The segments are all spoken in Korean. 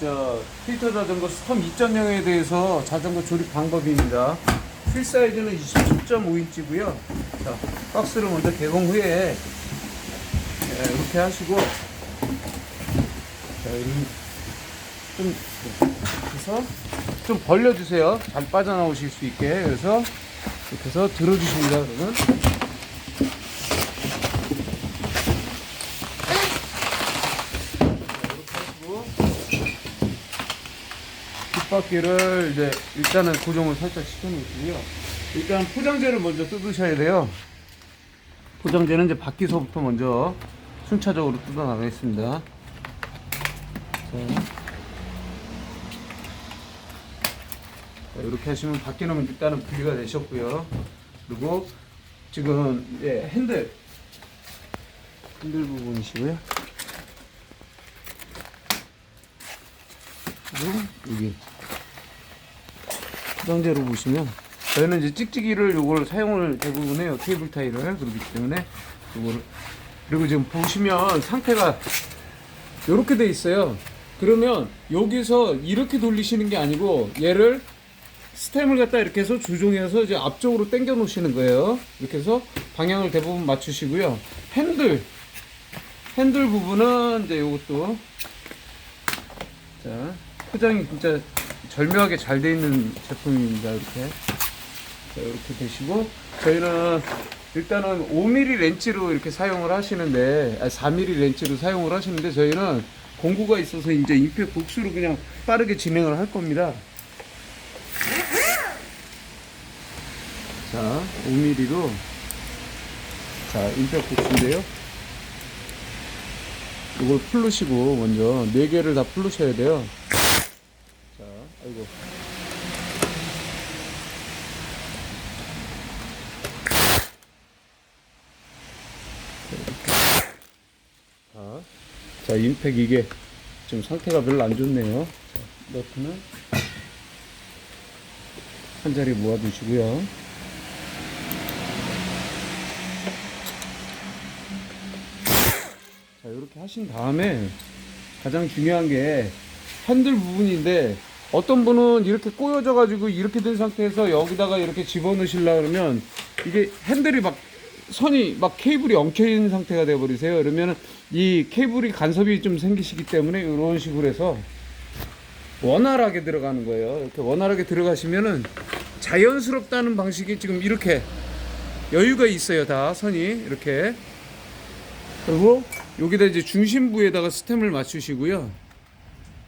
저 필터 자전거 스톰 2.0에 대해서 자전거 조립 방법입니다. 휠 사이즈는 27.5인치고요. 자, 박스를 먼저 개봉 후에 네, 이렇게 하시고 자, 좀 그래서 좀 벌려주세요. 잘 빠져나오실 수 있게. 그래서 이렇게 해서 들어주십니다. 그러면 뒷바퀴를 이제 일단은 고정을 살짝 시켜놓고요. 일단 포장재를 먼저 뜯으셔야 돼요. 포장재는 이제 바퀴서부터 먼저 순차적으로 뜯어 나가겠습니다. 자. 자, 이렇게 하시면 바퀴는 일단은 분리가 되셨고요. 그리고 지금 예, 핸들 핸들 부분이시고요. 그리고 여기 포장재로 보시면 저희는 이제 찍찍이를 요걸 사용을 대부분 해요 케이블 타이를 그렇기 때문에 요거를 그리고 지금 보시면 상태가 이렇게 돼 있어요. 그러면 여기서 이렇게 돌리시는 게 아니고 얘를 스템을 갖다 이렇게 해서 조종해서 이제 앞쪽으로 당겨 놓으시는 거예요. 이렇게 해서 방향을 대부분 맞추시고요. 핸들 핸들 부분은 이제 요것도 자 포장이 진짜 절묘하게 잘 돼 있는 제품입니다 이렇게. 자, 이렇게 되시고 저희는 일단은 5mm 렌치로 이렇게 사용을 하시는데 아 4mm 렌치로 사용을 하시는데 저희는 공구가 있어서 이제 임팩 복수로 그냥 빠르게 진행을 할 겁니다. 자 5mm로. 자 임팩 복수인데요. 이걸 풀르시고 먼저 네 개를 다 풀르셔야 돼요. 자 아이고 자, 자 임팩 이게 지금 상태가 별로 안 좋네요. 자, 너트는 한 자리 모아두시고요. 자 이렇게 하신 다음에 가장 중요한 게 핸들 부분인데 어떤 분은 이렇게 꼬여져 가지고 이렇게 된 상태에서 여기다가 이렇게 집어넣으시려 그러면 이게 핸들이 막 선이 막 케이블이 엉켜 있는 상태가 돼 버리세요. 그러면 이 케이블이 간섭이 좀 생기시기 때문에 이런 식으로 해서 원활하게 들어가는 거예요. 이렇게 원활하게 들어가시면은 자연스럽다는 방식이 지금 이렇게 여유가 있어요. 다 선이 이렇게 그리고 여기다 이제 중심부에다가 스템을 맞추시고요.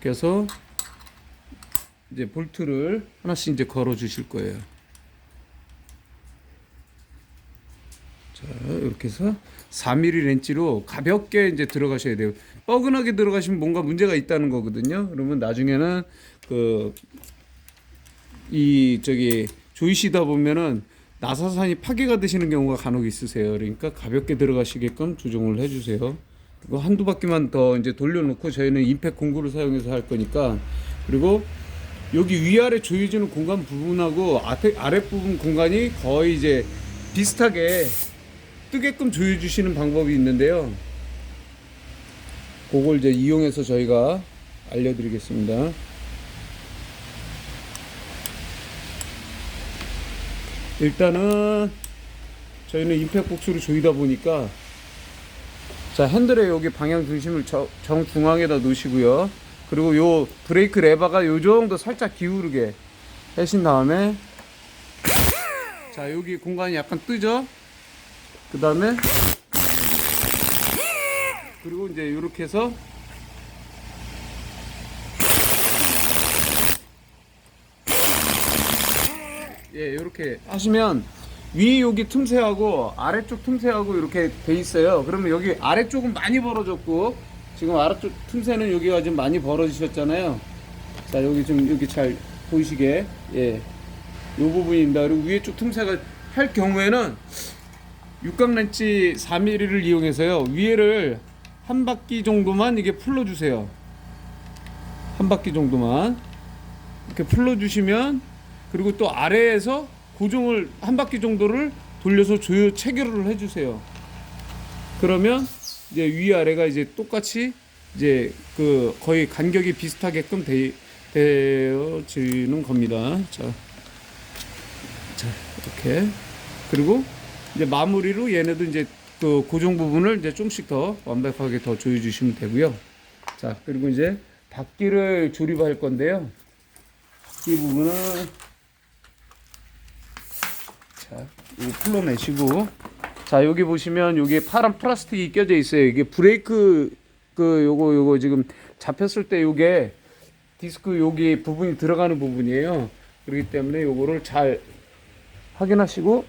그래서 이제 볼트를 하나씩 이제 걸어 주실 거예요. 자, 이렇게 해서 4mm 렌치로 가볍게 이제 들어가셔야 돼요. 뻐근하게 들어가시면 뭔가 문제가 있다는 거거든요. 그러면 나중에는 그 이 저기 조이시다 보면은 나사산이 파괴가 되시는 경우가 간혹 있으세요. 그러니까 가볍게 들어가시게끔 조정을 해주세요. 그리고 한두 바퀴만 더 이제 돌려놓고 저희는 임팩 공구를 사용해서 할 거니까 그리고 여기 위아래 조여지는 공간 부분하고 앞에 아랫부분 공간이 거의 이제 비슷하게 뜨게끔 조여주시는 방법이 있는데요. 그걸 이제 이용해서 저희가 알려드리겠습니다. 일단은 저희는 임팩 복수로 조이다 보니까 자 핸들에 여기 방향 중심을 저- 정중앙에다 놓으시고요. 그리고 요 브레이크 레버가 요 정도 살짝 기울게 하신 다음에 자 여기 공간이 약간 뜨죠? 그 다음에 그리고 이제 이렇게 해서 예 이렇게 하시면 위 여기 틈새하고 아래쪽 틈새하고 이렇게 돼 있어요 그러면 여기 아래쪽은 많이 벌어졌고 지금 아래쪽 틈새는 여기가 좀 많이 벌어지셨잖아요. 자 여기 좀 여기 잘 보이시게. 예 요 부분입니다. 그리고 위에 쪽 틈새가 할 경우에는 육각 렌치 4mm를 이용해서요. 위에를 한 바퀴 정도만 이게 풀러 주세요. 한 바퀴 정도만. 이렇게 풀러 주시면 그리고 또 아래에서 고정을 한 바퀴 정도를 돌려서 조여 체결을 해주세요. 그러면 이제 위 아래가 이제 똑같이 이제 그 거의 간격이 비슷하게끔 되, 되어지는 겁니다. 자, 자 이렇게 그리고 이제 마무리로 얘네도 이제 그 고정 부분을 이제 좀씩 더 완벽하게 더 조여 주시면 되고요. 자 그리고 이제 바퀴를 조립할 건데요. 이 부분은 자, 풀러내시고 자 여기 보시면 여기 파란 플라스틱이 껴져 있어요. 이게 브레이크 그 요거 요거 지금 잡혔을 때 요게 디스크 여기 부분이 들어가는 부분이에요. 그렇기 때문에 요거를 잘 확인하시고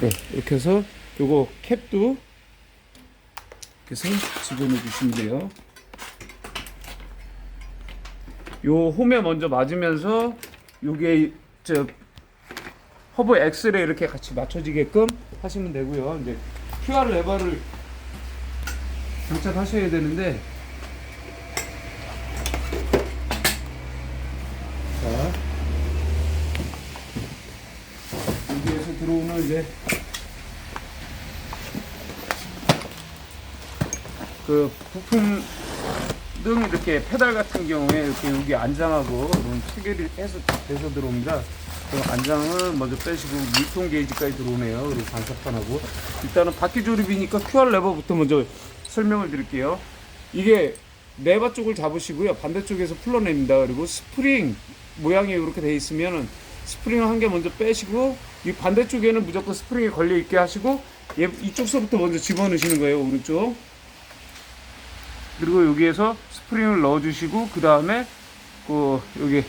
네, 이렇게 해서 요거 캡도 이렇게 해서 집어넣어 주시면 돼요. 요 홈에 먼저 맞으면서 요게 저 허브 X를 이렇게 같이 맞춰지게끔 하시면 되고요. 이제 QR 레버를 장착하셔야 되는데 자 여기에서 들어오는 이제 그 부품 등 이렇게 페달 같은 경우에 이렇게 여기 안장하고 체결이 해서 돼서 들어옵니다. 그 안장을 먼저 빼시고 물통 게이지까지 들어오네요. 그리고 반사판하고 일단은 바퀴 조립이니까 QR 레버부터 먼저 설명을 드릴게요. 이게 네바 쪽을 잡으시고요. 반대쪽에서 풀러냅니다. 그리고 스프링 모양이 이렇게 돼 있으면은 스프링 한 개 먼저 빼시고 이 반대쪽에는 무조건 스프링이 걸려 있게 하시고 얘 이쪽서부터 먼저 집어넣으시는 거예요. 오른쪽. 그리고 여기에서 스프링을 넣어주시고 그 다음에 그 여기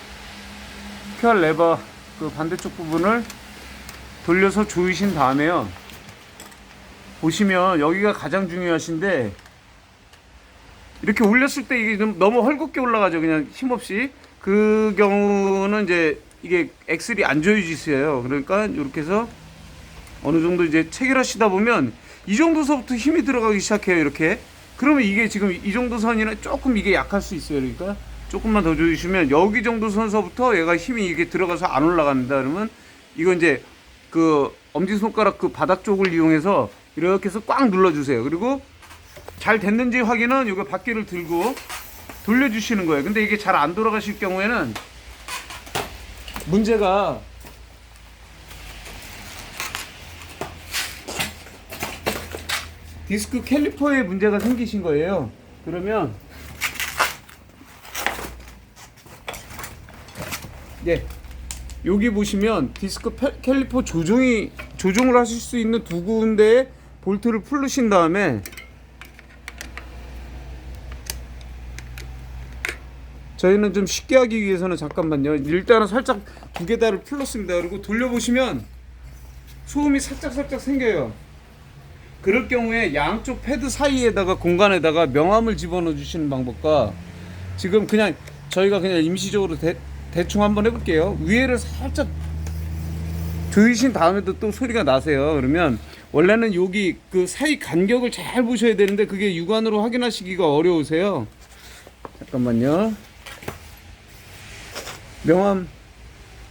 QR 레버 그 반대쪽 부분을 돌려서 조이신 다음에요. 보시면 여기가 가장 중요하신데 이렇게 올렸을 때 이게 좀 너무 헐겁게 올라가죠. 그냥 힘없이 그 경우는 이제 이게 엑셀이 안 조여지세요. 그러니까 이렇게 해서 어느 정도 이제 체결하시다 보면 이 정도서부터 힘이 들어가기 시작해요. 이렇게 그러면 이게 지금 이 정도 선이나 조금 이게 약할 수 있어요. 그러니까 조금만 더 조이시면 여기 정도 선서부터 얘가 힘이 이게 들어가서 안 올라갑니다. 그러면 이거 이제 그 엄지 손가락 그 바닥 쪽을 이용해서 이렇게 해서 꽉 눌러주세요. 그리고 잘 됐는지 확인은 이거 바퀴를 들고 돌려주시는 거예요. 근데 이게 잘 안 돌아가실 경우에는 문제가 디스크 캘리퍼에 문제가 생기신 거예요. 그러면 예. 여기 보시면 디스크 페- 캘리퍼 조정이 조정을 하실 수 있는 두 군데에 볼트를 풀르신 다음에 저희는 좀 쉽게 하기 위해서는 잠깐만요. 일단은 살짝 두 개 다를 풀렀습니다. 그리고 돌려보시면 소음이 살짝 살짝 생겨요. 그럴 경우에 양쪽 패드 사이에다가 공간에다가 명암을 집어넣어 주시는 방법과 지금 그냥 저희가 그냥 임시적으로 대, 대충 한번 해볼게요. 위에를 살짝 조이신 다음에도 또 소리가 나세요. 그러면 원래는 여기 그 사이 간격을 잘 보셔야 되는데 그게 육안으로 확인하시기가 어려우세요. 잠깐만요. 명암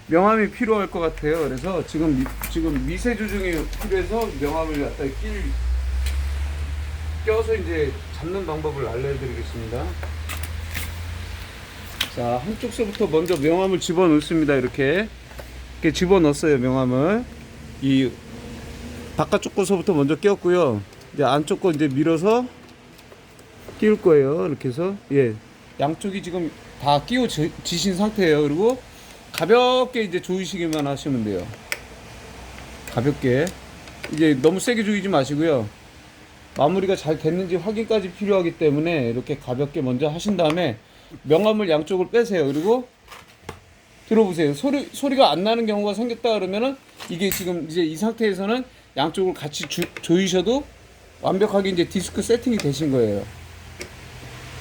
명암이 필요할 것 같아요. 그래서 지금 미, 지금 미세 조정이 필요해서 명암을 갖다 끼 껴서 이제 잡는 방법을 알려드리겠습니다. 자 한쪽 서부터 먼저 명암을 집어 넣습니다. 이렇게 이렇게 집어 넣었어요. 명암을 이 바깥쪽 거서부터 먼저 끼웠고요. 이제 안쪽 거 이제 밀어서 끼울 거예요. 이렇게 해서 예 양쪽이 지금 다 끼워지신 상태예요. 그리고 가볍게 이제 조이시기만 하시면 돼요. 가볍게 이제 너무 세게 조이지 마시고요. 마무리가 잘 됐는지 확인까지 필요하기 때문에 이렇게 가볍게 먼저 하신 다음에 명암을 양쪽을 빼세요. 그리고 들어보세요. 소리 소리가 안 나는 경우가 생겼다 그러면은 이게 지금 이제 이 상태에서는 양쪽을 같이 주, 조이셔도 완벽하게 이제 디스크 세팅이 되신 거예요.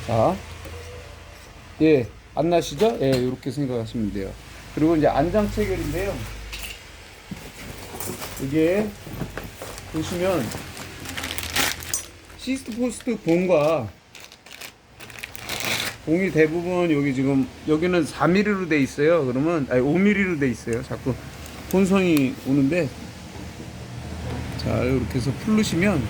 자, 예, 안 나시죠? 예, 이렇게 생각하시면 돼요. 그리고 이제 안장 체결인데요. 이게 보시면 시스트 포스트 봉과 공이 대부분 여기 지금 여기는 4mm로 돼 있어요. 그러면 아니 5mm로 돼 있어요. 자꾸 혼성이 오는데 자 이렇게 해서 풀르시면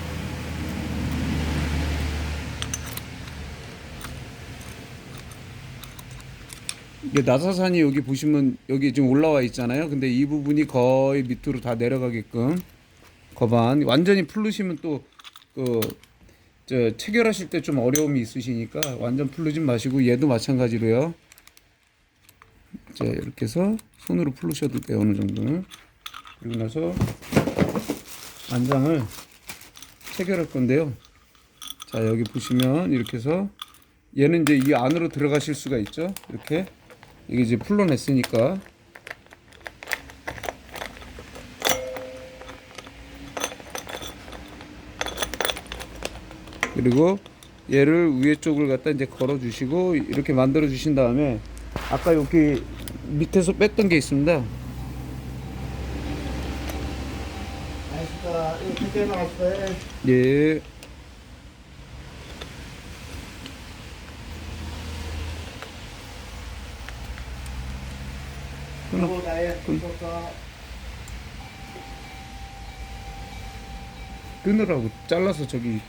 이게 나사산이 여기 보시면 여기 지금 올라와 있잖아요. 근데 이 부분이 거의 밑으로 다 내려가게끔 거반 완전히 풀르시면 또그 체결하실 때 좀 어려움이 있으시니까 완전 풀르진 마시고 얘도 마찬가지로요. 자 이렇게 해서 손으로 풀르셔도 돼요 어느 정도는 그리고 나서 안장을 체결할 건데요. 자 여기 보시면 이렇게 해서 얘는 이제 이 안으로 들어가실 수가 있죠. 이렇게 이게 이제 풀러냈으니까 그리고 얘를 위에 쪽을 갖다 이제 걸어 주시고 이렇게 만들어 주신 다음에 아까 여기 밑에서 뺐던 게 있습니다. 예. 이거가 끊으라고 잘라서 저기